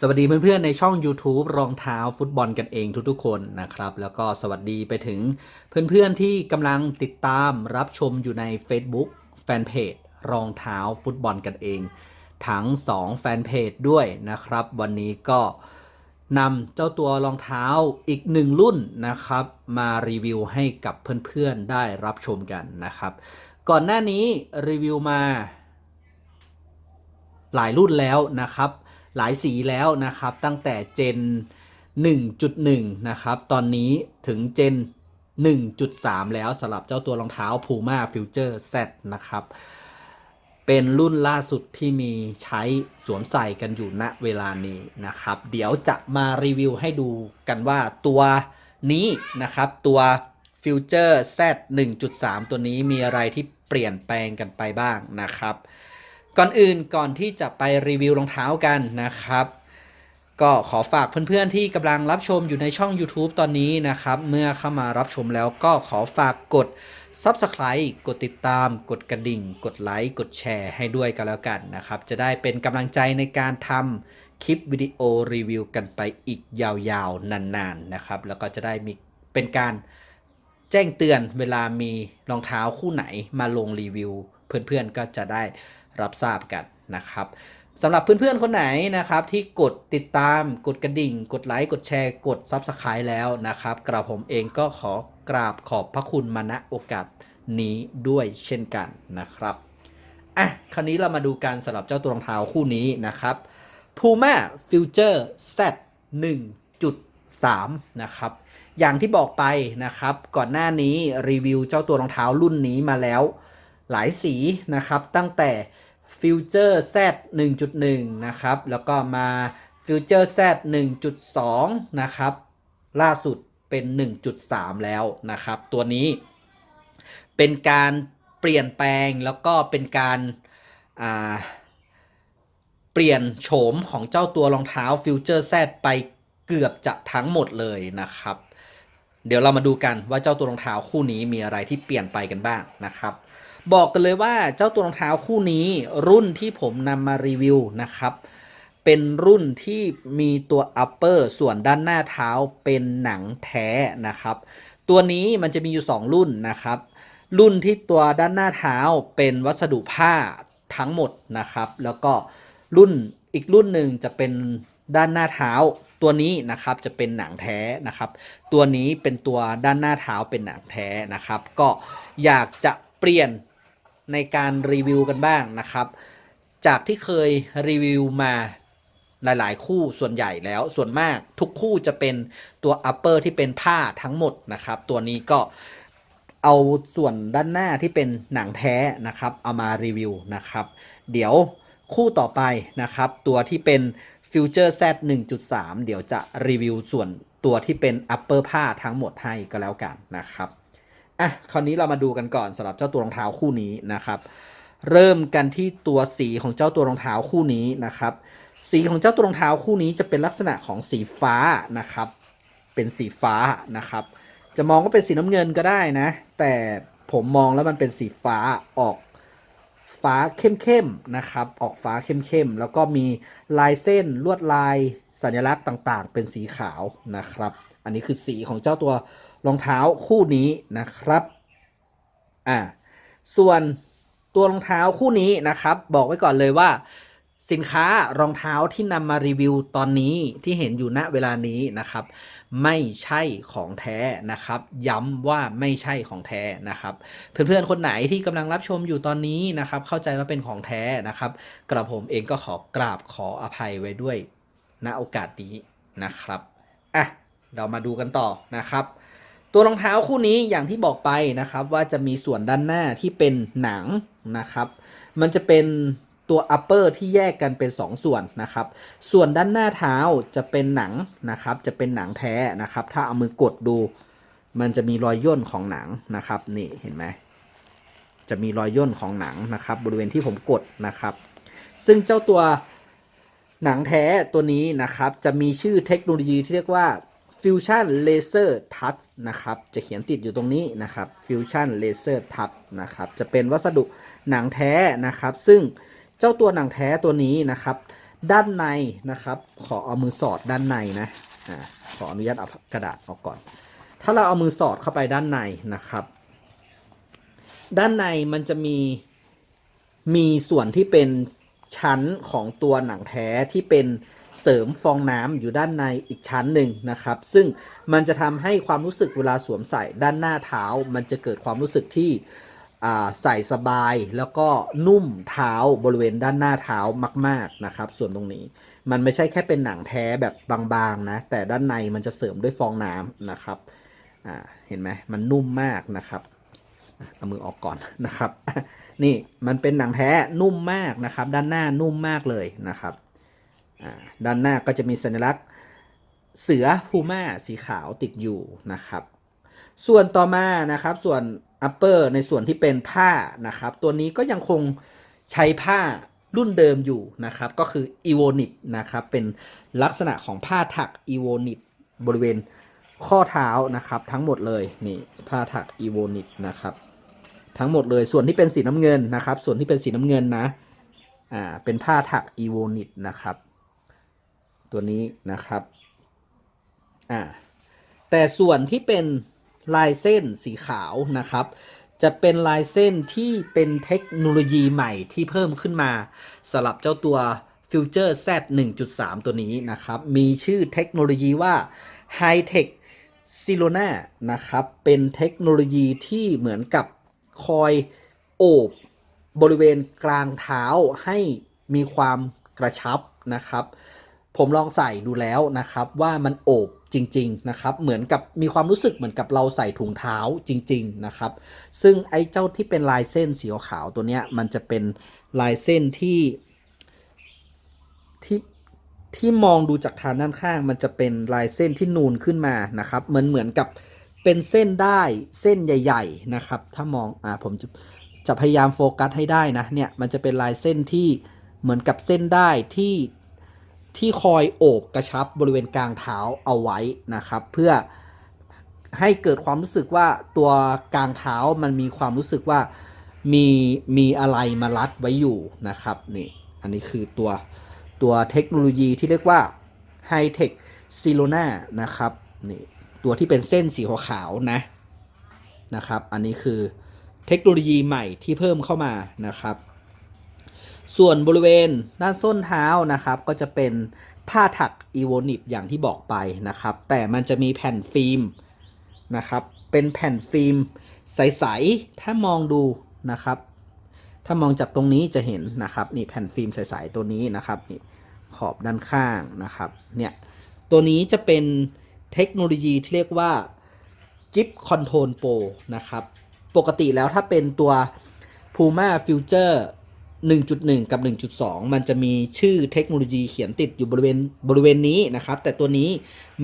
สวัสดีเพื่อนๆในช่อง YouTube รองเท้าฟุตบอลกันเองทุกๆคนนะครับ แล้วก็สวัสดีไปถึงเพื่อนๆที่กำลังติดตามรับชมอยู่ใน Facebook แฟนเพจรองเท้าฟุตบอลกันเอง ทั้ง 2 แฟนเพจด้วยนะครับ วันนี้ก็นำเจ้าตัวรองเท้าอีกหนึ่งรุ่นนะครับ มารีวิวให้กับเพื่อนๆได้รับชมกันนะครับ ก่อนหน้านี้รีวิวมา หลายรุ่นแล้วนะครับ หลายสีแล้วนะครับ ตั้งแต่เจน 1.1 นะครับ ตอนนี้ถึงเจน 1.3 แล้วสำหรับเจ้าตัวรองเท้า Puma Future Z นะครับ เป็นรุ่นล่าสุดที่มีใช้สวมใส่กันอยู่ณเวลานี้นะครับ เดี๋ยวจะมารีวิวให้ดูกันว่าตัวนี้นะครับตัว Future Z 1.3 ตัวนี้มีอะไรที่เปลี่ยนแปลงกันไปบ้างนะครับ ก่อนอื่นก่อนที่จะไปรีวิวรองเท้ากันนะครับ ก็ขอฝากเพื่อนๆที่กำลังรับชมอยู่ในช่อง YouTube ตอนนี้นะครับ เมื่อเข้ามารับชมแล้วก็ขอฝากกด Subscribe กดติดตาม กดกระดิ่ง กดไลค์ กดแชร์ให้ด้วยกันแล้วกันนะครับ จะได้เป็นกำลังใจในการทำคลิปวิดีโอรีวิวกันไปอีกยาวๆ นานๆนะครับ แล้วก็จะได้มีเป็นการแจ้งเตือนเวลามีรองเท้าคู่ไหนมาลงรีวิว เพื่อนๆก็จะได้ รับทราบกันนะครับสำหรับเพื่อนๆ คนไหนนะครับที่กดติดตามกดกระดิ่ง กดไลค์ กดแชร์ กด Subscribe แล้วนะครับกระผมเองก็ขอกราบขอบพระคุณมาณโอกาสนี้ด้วยเช่นกันนะครับอะคราวนี้เรามาดูการสำหรับเจ้าตัวรองเท้าคู่นี้นะครับ Puma Future Z 1.3 นะครับ อย่างที่บอกไปนะครับ ก่อนหน้านี้รีวิวเจ้าตัวรองเท้ารุ่นนี้มาแล้วหลายสีนะครับตั้งแต่ Future Z 1.1 นะครับ แล้วก็มา Future Z 1.2 นะครับ ล่าสุดเป็น 1.3 แล้วนะครับ ตัวนี้เป็นการเปลี่ยนแปลงแล้วก็เป็นการาเปลี่ยนโฉมของเจ้าตัวรองเท้า Future Z ไปเกือบจะทั้งหมดเลยนะครับ เดี๋ยวเรามาดูกันว่าเจ้าตัวรองเท้าคู่นี้มีอะไรที่เปลี่ยนไปกันบ้างนะครับ บอกกันเลยว่าเจ้าตัวรองเท้าคู่นี้รุ่นที่ผมนำมารีวิวนะครับ เป็นรุ่นที่มีตัว upper ส่วนด้านหน้าเท้าเป็นหนังแท้นะครับ ตัวนี้มันจะมีอยู่ 2 รุ่นนะครับ รุ่นที่ตัวด้านหน้าเท้าเป็นวัสดุผ้าทั้งหมดนะครับ แล้วก็รุ่นอีกรุ่นหนึ่งจะเป็นด้านหน้าเท้าตัวนี้นะครับจะเป็นหนังแท้นะครับ ตัวนี้เป็นตัวด้านหน้าเท้าเป็นหนังแท้นะครับ ก็อยากจะเปลี่ยน ในการรีวิวกันบ้างนะครับ จากที่เคยรีวิวมาหลาย ๆ คู่ส่วนใหญ่แล้วส่วนมากทุกคู่จะเป็นตัว upper ที่เป็นผ้าทั้งหมดนะครับ ตัวนี้ก็เอาส่วนด้านหน้าที่เป็นหนังแท้นะครับ เอามารีวิวนะครับ เดี๋ยวคู่ต่อไปนะครับ ตัวที่เป็น Future Z 1.3 เดี๋ยวจะรีวิวส่วนตัวที่เป็น upper ผ้าทั้งหมดให้ก็แล้วกันนะครับ อะคราวนี้เรามาดูกันก่อนสำหรับเจ้าตัวรองเท้าคู่นี้นะครับ เริ่มกันที่ตัวสีของเจ้าตัวรองเท้าคู่นี้นะครับ สีของเจ้าตัวรองเท้าคู่นี้จะเป็นลักษณะของสีฟ้านะครับ เป็นสีฟ้านะครับ จะมองว่าเป็นสีน้ำเงินก็ได้นะ แต่ผมมองแล้วมันเป็นสีฟ้าออกฟ้าเข้มๆนะครับ ออกฟ้าเข้มๆแล้วก็มีลายเส้นลวดลายสัญลักษณ์ต่างๆ เป็นสีขาวนะครับ อันนี้คือสีของเจ้าตัว รองเท้าคู่นี้นะครับอ่าส่วนตัวรองเท้าคู่นี้นะครับ บอกไว้ก่อนเลยว่า สินค้ารองเท้าที่นำมารีวิวตอนนี้ที่เห็นอยู่ณเวลานี้นะครับ ไม่ใช่ของแท้นะครับ ย้ำว่าไม่ใช่ของแท้นะครับ เพื่อนๆคนไหนที่กำลังรับชมอยู่ตอนนี้นะครับ เข้าใจว่าเป็นของแท้นะครับ กระผมเองก็ขอกราบขออภัยไว้ด้วยณโอกาสนี้นะครับอะเรามาดูกันต่อนะครับ ตัวรองเท้าคู่นี้อย่างที่บอกไปนะครับ ว่าจะมีส่วนด้านหน้าที่เป็นหนังนะครับ มันจะเป็นตัว upper ที่แยกกันเป็น 2 ส่วนนะครับ ส่วนด้านหน้าเท้าจะเป็นหนังนะครับ จะเป็นหนังแท้นะครับ ถ้าเอามือกดดู มันจะมีรอยย่นของหนังนะครับ นี่เห็นไหม จะมีรอยย่นของหนังนะครับ บริเวณที่ผมกดนะครับ ซึ่งเจ้าตัวหนังแท้ตัวนี้นะครับ จะมีชื่อเทคโนโลยีที่เรียกว่า Fusion Laser Touch นะครับ จะเขียนติดอยู่ตรงนี้นะครับ Fusion Laser Touch นะครับ จะเป็นวัสดุหนังแท้นะครับ ซึ่งเจ้าตัวหนังแท้ตัวนี้นะครับ ด้านในนะครับ ขอเอามือสอดด้านในนะอ่าขออนุญาตเอากระดาษออกก่อน ถ้าเราเอามือสอดเข้าไปด้านในนะครับ ด้านในมันจะมีมีส่วนที่เป็นชั้นของตัวหนังแท้ที่เป็น เสริมฟองน้ำอยู่ด้านในอีกชั้นหนึ่งนะครับ ซึ่งมันจะทำให้ความรู้สึกเวลาสวมใส่ด้านหน้าเท้า มันจะเกิดความรู้สึกที่ใส่สบายแล้วก็นุ่มเท้าบริเวณด้านหน้าเท้ามาก ๆนะครับ ส่วนตรงนี้มันไม่ใช่แค่เป็นหนังแท้แบบบางๆนะแต่ด้านในมันจะเสริมด้วยฟองน้ำนะครับเห็นไหมมันนุ่มมากนะครับเอามือออกก่อนนะครับ นี่มันเป็นหนังแท้นุ่มมากนะครับ ด้านหน้านุ่มมากเลยนะครับ ด้านหน้าก็จะมีสัญลักษณ์เสือพูม่าสีขาวติดอยู่นะครับ ส่วนต่อมานะครับส่วน upper ในส่วนที่เป็นผ้านะครับ ตัวนี้ก็ยังคงใช้ผ้ารุ่นเดิมอยู่นะครับ ก็คือ e v o n i t นะครับ เป็นลักษณะของผ้าถัก e v o n i t บริเวณข้อเท้านะครับ ทั้งหมดเลยนี่ผ้าถัก e v o n i t นะครับ ทั้งหมดเลยส่วนที่เป็นสีน้ำเงินนะครับ ส่วนที่เป็นสีน้ำเงินนะอ่าเป็นผ้าถัก e v o n i t นะครับ ตัวนี้นะครับอ่าแต่ส่วนที่เป็นลายเส้นสีขาวนะครับ จะเป็นลายเส้นที่เป็นเทคโนโลยีใหม่ที่เพิ่มขึ้นมาสำหรับเจ้าตัว Future Z 1.3 ตัวนี้นะครับ มีชื่อเทคโนโลยีว่า High Tech s i l o n a นะครับ เป็นเทคโนโลยีที่เหมือนกับคอยโอบบริเวณกลางเท้าให้มีความกระชับนะครับ ผมลองใส่ดูแล้วนะครับว่ามันโอบจริงๆนะครับเหมือนกับมีความรู้สึกเหมือนกับเราใส่ถุงเท้าจริงๆนะครับ ซึ่งไอ้เจ้าที่เป็นลายเส้นสีขาวตัวเนี้ยมันจะเป็นลายเส้นที่ที่ที่มองดูจากทางด้านข้าง มันจะเป็นลายเส้นที่นูนขึ้นมานะครับเหมือนเหมือนกับเป็นเส้นได้เส้นใหญ่ ๆนะครับ ถ้ามองอ่าผมจะจะพยายามโฟกัสให้ได้นะเนี่ยมันจะเป็นลายเส้นที่เหมือนกับเส้นได้ที่ ที่คอยโอบกระชับบริเวณกลางเท้าเอาไว้นะครับ เพื่อให้เกิดความรู้สึกว่าตัวกลางเท้ามันมีความรู้สึกว่ามีมีอะไรมารัดไว้อยู่นะครับนี่อันนี้คือตัวตัวเทคโนโลยีที่เรียกว่า High Tech s i l o n a นะครับนี่ตัวที่เป็นเส้นสีขาวๆนะนะครับ อันนี้คือเทคโนโลยีใหม่ที่เพิ่มเข้ามานะครับ ส่วนบริเวณด้านส้นเท้านะครับก็จะเป็นผ้าถักอีโวนิตอย่างที่บอกไปนะครับ แต่มันจะมีแผ่นฟิล์มนะครับ เป็นแผ่นฟิล์มใส ๆ ถ้ามองดูนะครับ ถ้ามองจากตรงนี้จะเห็นนะครับนี่แผ่นฟิล์มใส ๆ ตัวนี้นะครับนี่ขอบด้านข้างนะครับเนี่ยตัวนี้จะเป็นเทคโนโลยีที่เรียกว่า Gift Control Pro นะครับ ปกติแล้วถ้าเป็นตัว Puma Future 1.1 กับ 1.2 มันจะมีชื่อเทคโนโลยีเขียนติดอยู่บริเวณบริเวณนี้นะครับ แต่ตัวนี้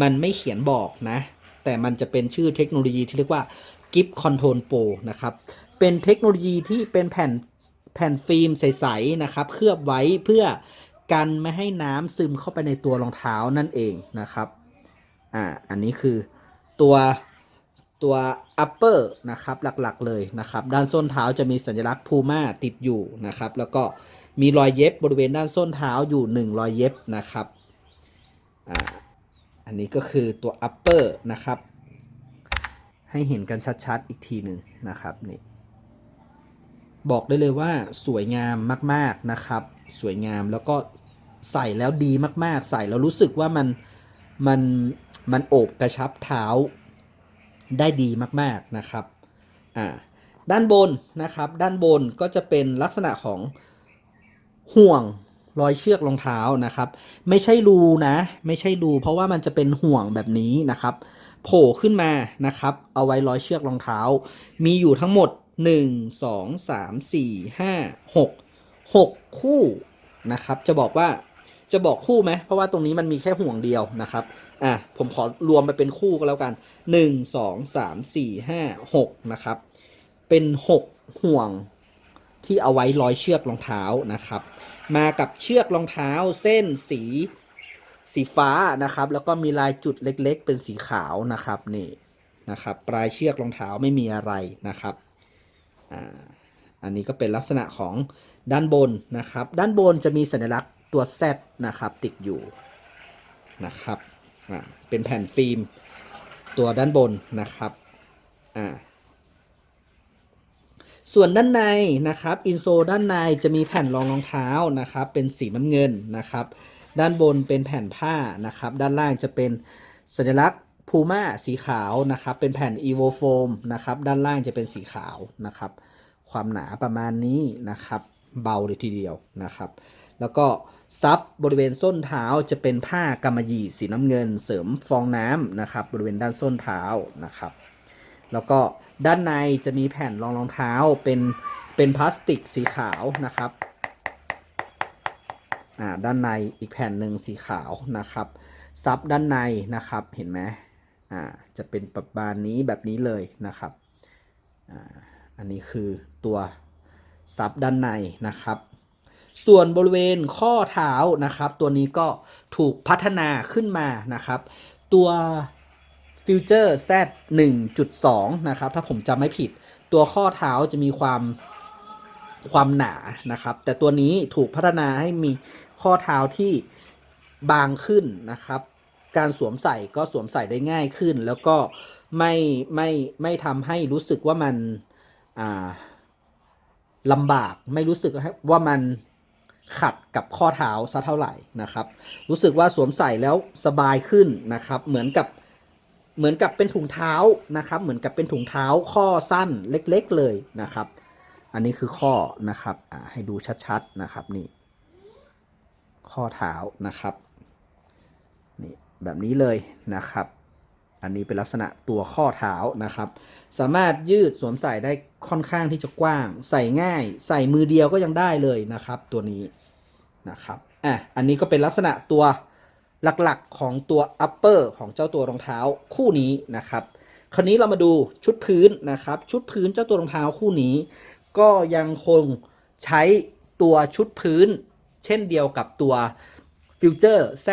มันไม่เขียนบอกนะ แต่มันจะเป็นชื่อเทคโนโลยีที่เรียกว่า Gift Control Pro นะครับ เป็นเทคโนโลยีที่เป็นแผ่นแผ่นฟิล์มใสๆนะครับ เคลือบไว้เพื่อกันไม่ให้น้ำซึมเข้าไปในตัวรองเท้านั่นเองนะครับ อ่า อันนี้คือตัว ตัว upper นะครับหลักๆเลยนะครับด้านส้นเท้าจะมีสัญลักษณ์พูม่าติดอยู่นะครับแล้วก็มีรอยเย็บบริเวณด้านส้นเท้าอยู่ 1 รอยเย็บนะครับอ่าอันนี้ก็คือตัว upper นะครับให้เห็นกันชัดๆอีกทีหนึ่งนะครับนี่บอกได้เลยว่าสวยงามมากๆนะครับ สวยงามแล้วก็ใส่แล้วดีมากๆ ใส่แล้วรู้สึกว่ามันมันมันโอบกระชับเท้า ได้ดีมากๆนะครับอ่าด้านบนนะครับ ด้านบนก็จะเป็นลักษณะของห่วงรอยเชือกรองเท้านะครับ ไม่ใช่รูนะ ไม่ใช่รูเพราะว่ามันจะเป็นห่วงแบบนี้นะครับ โผล่ขึ้นมานะครับ เอาไว้ร้อยเชือกรองเท้า มีอยู่ทั้งหมด 1 2 3 4 5 6 6 คู่นะครับ จะบอกว่าจะบอกคู่ไหมเพราะว่าตรงนี้มันมีแค่ห่วงเดียวนะครับ อะผมขอรวมไปเป็นคู่ก็แล้วกัน 1 2 3 4 5 6 นะครับ เป็น 6 ห่วงที่เอาไว้ร้อยเชือกรองเท้านะครับ มากับเชือกรองเท้าเส้นสีสีฟ้านะครับ แล้วก็มีลายจุดเล็กๆ เป็นสีขาวนะครับนี่นะครับ ปลายเชือกรองเท้าไม่มีอะไรนะครับอ่าอันนี้ก็เป็นลักษณะของด้านบนนะครับ ด้านบนจะมีสัญลักษณ์ตัว Z นะครับ ติดอยู่นะครับ อ่าเป็นแผ่นฟิล์มตัวด้านบนนะครับอ่าส่วนด้านในนะครับอินโซด้านในจะมีแผ่นรองรองเท้านะครับ เป็นสีน้ำเงินนะครับ ด้านบนเป็นแผ่นผ้านะครับ ด้านล่างจะเป็นสัญลักษณ์พูม่าสีขาวนะครับ เป็นแผ่น evo foam นะครับ ด้านล่างจะเป็นสีขาวนะครับ ความหนาประมาณนี้นะครับ เบาเลยทีเดียวนะครับ แล้วก็ ซับบริเวณส้นเท้าจะเป็นผ้ากำมะหยี่สีน้ำเงิน เสริมฟองน้ำนะครับบริเวณด้านส้นเท้านะครับ แล้วก็ด้านในจะมีแผ่นรองรองเท้าเป็นเป็นพลาสติกสีขาวนะครับอ่าด้านในอีกแผ่นหนึ่งสีขาวนะครับ ซับด้านในนะครับเห็นไหมอ่าจะเป็นประมาณนี้แบบนี้เลยนะครับอ่าอันนี้คือตัวซับด้านในนะครับ ส่วนบริเวณข้อเท้านะครับ ตัวนี้ก็ถูกพัฒนาขึ้นมานะครับ ตัว Future Z 1.2 นะครับ ถ้าผมจำไม่ผิด ตัวข้อเท้าจะมีความความหนานะครับ แต่ตัวนี้ถูกพัฒนาให้มีข้อเท้าที่บางขึ้นนะครับ การสวมใส่ก็สวมใส่ได้ง่ายขึ้น แล้วก็ไม่ไม่ไม่ทำให้รู้สึกว่ามันลำบากไม่รู้สึกว่ามัน ขัดกับข้อเท้าซะเท่าไหร่นะครับ รู้สึกว่าสวมใส่แล้วสบายขึ้นนะครับ เหมือนกับเหมือนกับเป็นถุงเท้านะครับ เหมือนกับเป็นถุงเท้าข้อสั้นเล็กๆเลยนะครับ อันนี้คือข้อนะครับอ่าให้ดูชัดๆนะครับนี่ ข้อเท้านะครับนี่แบบนี้เลยนะครับ อันนี้เป็นลักษณะตัวข้อเท้านะครับ สามารถยืดสวมใส่ได้ค่อนข้างที่จะกว้าง ใส่ง่าย ใส่มือเดียวก็ยังได้เลยนะครับ ตัวนี้นะครับอะอันนี้ก็เป็นลักษณะตัวหลักๆของตัว upper ของเจ้าตัวรองเท้าคู่นี้นะครับ คราวนี้เรามาดูชุดพื้นนะครับ ชุดพื้นเจ้าตัวรองเท้าคู่นี้ ก็ยังคงใช้ตัวชุดพื้น เช่นเดียวกับตัว Future Z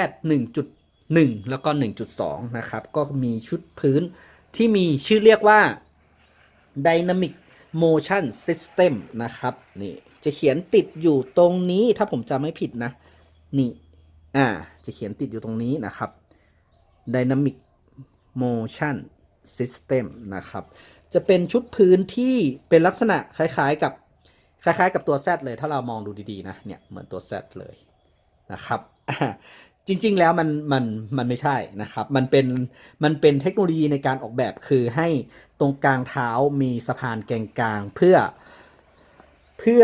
1 แล้วก็ 1.2 นะครับ ก็มีชุดพื้นที่มีชื่อเรียกว่า Dynamic Motion System นะครับ นี่ จะเขียนติดอยู่ตรงนี้ถ้าผมจำไม่ผิดนะ นี่ อ่า จะเขียนติดอยู่ตรงนี้นะครับ Dynamic Motion System นะครับ จะเป็นชุดพื้นที่เป็นลักษณะคล้ายๆกับคล้ายๆกับตัว Z เลยถ้าเรามองดูดีๆนะ เนี่ย เหมือนตัว Z เลยนะครับ จริง ๆ แล้วมันมันมันไม่ใช่นะครับ มันเป็นมันเป็นเทคโนโลยีในการออกแบบคือให้ตรงกลางเท้ามีสะพานแกนกลางเพื่อ เพื่อ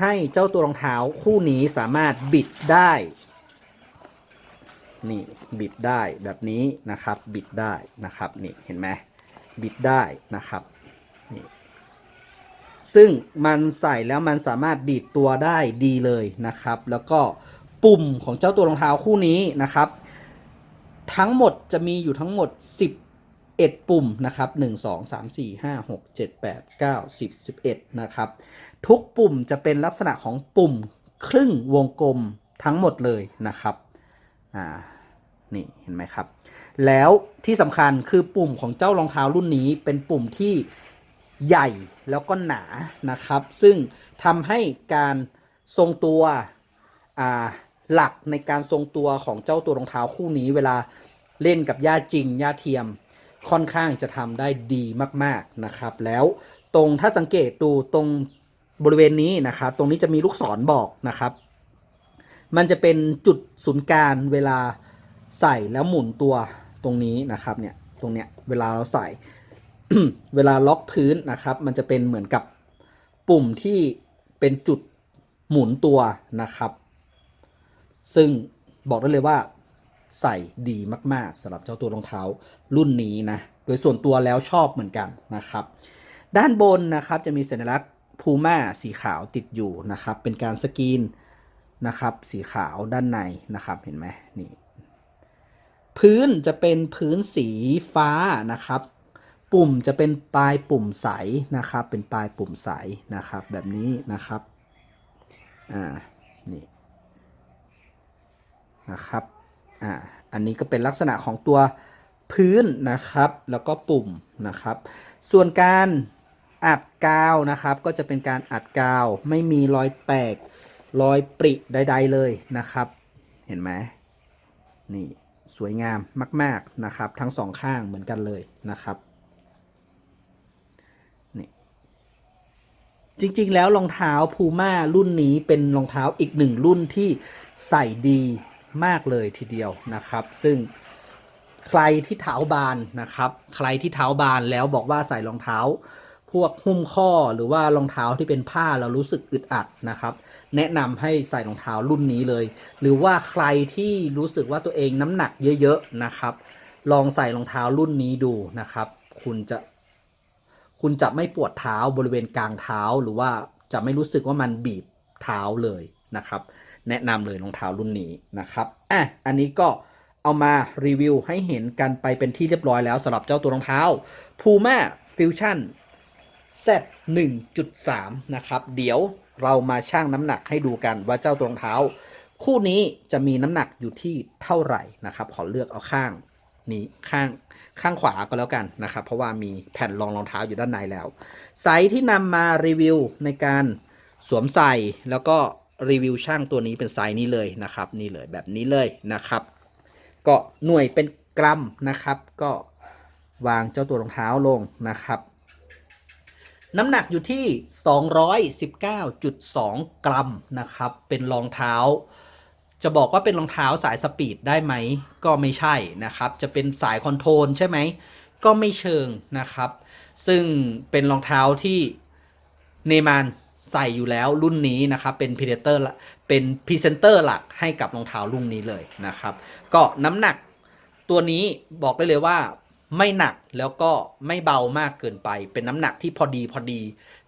ให้เจ้าตัวรองเท้าคู่นี้สามารถบิดได้ นี่บิดได้แบบนี้นะครับ บิดได้นะครับนี่เห็นไหมบิดได้นะครับนี่ซึ่งมันใส่แล้วมันสามารถดีดตัวได้ดีเลยนะครับ แล้วก็ ปุ่มของเจ้าตัวรองเท้าคู่นี้นะครับ ทั้งหมดจะมีอยู่ทั้งหมด 11 ปุ่มนะครับ1 2 3 4 5 6 7 8 9 10 11นะครับทุกปุ่มจะเป็นลักษณะของปุ่มครึ่งวงกลมทั้งหมดเลยนะครับอ่านี่เห็นไหมครับ แล้วที่สำคัญคือปุ่มของเจ้ารองเท้ารุ่นนี้เป็นปุ่มที่ใหญ่แล้วก็หนานะครับ ซึ่งทำให้การทรงตัวอ่า หลักในการทรงตัวของเจ้าตัวรองเท้าคู่นี้ เวลาเล่นกับหญ้าจริงหญ้าเทียม ค่อนข้างจะทำได้ดีมากๆนะครับ แล้วตรงถ้าสังเกตดูตรงบริเวณนี้นะครับ ตรงนี้จะมีลูกศรบอกนะครับ มันจะเป็นจุดศูนย์กลางเวลาใส่แล้วหมุนตัวตรงนี้นะครับเนี่ยตรงเนี้ยเวลาเราใส่ เวลาล็อกพื้นนะครับ มันจะเป็นเหมือนกับปุ่มที่เป็นจุดหมุนตัวนะครับ ซึ่งบอกได้เลยว่าใส่ดีมากๆสำหรับเจ้าตัวรองเท้ารุ่นนี้นะ โดยส่วนตัวแล้วชอบเหมือนกันนะครับ ด้านบนนะครับจะมีสัญลักษณ์พูม่าสีขาวติดอยู่นะครับ เป็นการสกรีนนะครับ สีขาวด้านในนะครับเห็นไหมนี่พื้นจะเป็นพื้นสีฟ้านะครับ ปุ่มจะเป็นปลายปุ่มใสนะครับ เป็นปลายปุ่มใสนะครับ แบบนี้นะครับอ่านี่ นะครับอ่าอันนี้ก็เป็นลักษณะของตัวพื้นนะครับ แล้วก็ปุ่มนะครับ ส่วนการอัดกาวนะครับ ก็จะเป็นการอัดกาว ไม่มีรอยแตกรอยปริใด ๆ เลยนะครับ เห็นไหมนี่สวยงามมาก ๆนะครับ ทั้งสองข้างเหมือนกันเลยนะครับนี่จริง ๆ แล้วรองเท้าพูม่ารุ่นนี้เป็นรองเท้าอีกหนึ่งรุ่นที่ใส่ดี มากเลยทีเดียวนะครับ ซึ่งใครที่เท้าบานนะครับ ใครที่เท้าบานแล้วบอกว่าใส่รองเท้า พวกหุ้มข้อหรือว่ารองเท้าที่เป็นผ้าเรารู้สึกอึดอัดนะครับ แนะนำให้ใส่รองเท้ารุ่นนี้เลย หรือว่าใครที่รู้สึกว่าตัวเองน้ำหนักเยอะๆนะครับ ลองใส่รองเท้ารุ่นนี้ดูนะครับ คุณจะคุณจะไม่ปวดเท้าบริเวณกลางเท้าหรือว่าจะไม่รู้สึกว่ามันบีบเท้าเลยนะครับ แนะนำเลยรองเท้ารุ่นนี้นะครับอะอันนี้ก็เอามารีวิวให้เห็นกันไปเป็นที่เรียบร้อยแล้วสำหรับเจ้าตัวรองเท้า Puma Fusion Z 1.3 นะครับ เดี๋ยวเรามาชั่งน้ำหนักให้ดูกันว่าเจ้าตัวรองเท้า คู่นี้จะมีน้ำหนักอยู่ที่เท่าไหร่นะครับ ขอเลือกเอาข้างนี้ข้างข้างขวาก็แล้วกันนะครับ เพราะว่ามีแผ่นรองรองเท้าอยู่ด้านในแล้ว ไซส์ที่นำมารีวิวในการสวมใส่แล้วก็ รีวิวช่างตัวนี้เป็นไซส์นี้เลยนะครับ นี่เลยแบบนี้เลยนะครับ ก็หน่วยเป็นกรัมนะครับ ก็วางเจ้าตัวรองเท้าลงนะครับ น้ำหนักอยู่ที่ 219.2 กรัมนะครับ เป็นรองเท้า จะบอกว่าเป็นรองเท้าสายสปีดได้ไหม ก็ไม่ใช่นะครับ จะเป็นสายคอนโทรลใช่ไหม ก็ไม่เชิงนะครับ ซึ่งเป็นรองเท้าที่เนมาน ใส่อยู่แล้วรุ่นนี้นะครับ เป็นพรีเดเตอร์เป็นพรีเซนเตอร์หลักให้กับรองเท้ารุ่นนี้เลยนะครับ ก็น้ำหนักตัวนี้บอกได้เลยว่าไม่หนักแล้วก็ไม่เบามากเกินไป เป็นน้ำหนักที่พอดีพอดี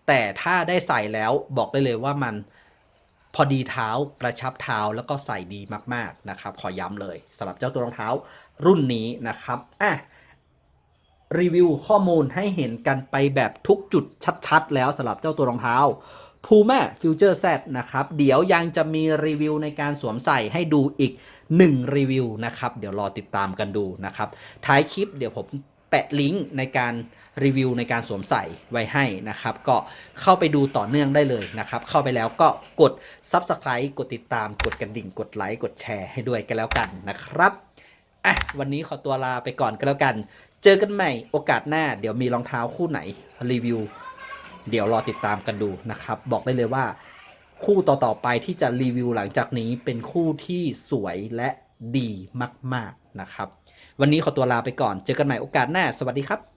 แต่ถ้าได้ใส่แล้วบอกได้เลยว่ามันพอดีเท้ากระชับเท้าแล้วก็ใส่ดีมากๆนะครับ ขอย้ำเลยสำหรับเจ้าตัวรองเท้ารุ่นนี้นะครับอะรีวิวข้อมูลให้เห็นกันไปแบบทุกจุดชัดๆ แล้วสำหรับเจ้าตัวรองเท้า Puma Future Z นะครับ เดี๋ยวยังจะมีรีวิวในการสวมใส่ให้ดูอีก 1 รีวิวนะครับ เดี๋ยวรอติดตามกันดูนะครับ ท้ายคลิปเดี๋ยวผมแปะลิงก์ในการรีวิวในการสวมใส่ไว้ให้นะครับ ก็เข้าไปดูต่อเนื่องได้เลยนะครับ เข้าไปแล้วก็กด Subscribe กดติดตาม กดกระดิ่ง กดไลค์ กดแชร์ให้ด้วยกันแล้วกันนะครับอะวันนี้ขอตัวลาไปก่อนก็แล้วกัน เจอกันใหม่โอกาสหน้า เดี๋ยวมีรองเท้าคู่ไหนรีวิว เดี๋ยวรอติดตามกันดูนะครับ บอกได้เลยว่า คู่ต่อๆไปที่จะรีวิวหลังจากนี้เป็นคู่ที่สวยและดีมาก ๆนะครับ วันนี้ขอตัวลาไปก่อน เจอกันใหม่โอกาสหน้า สวัสดีครับ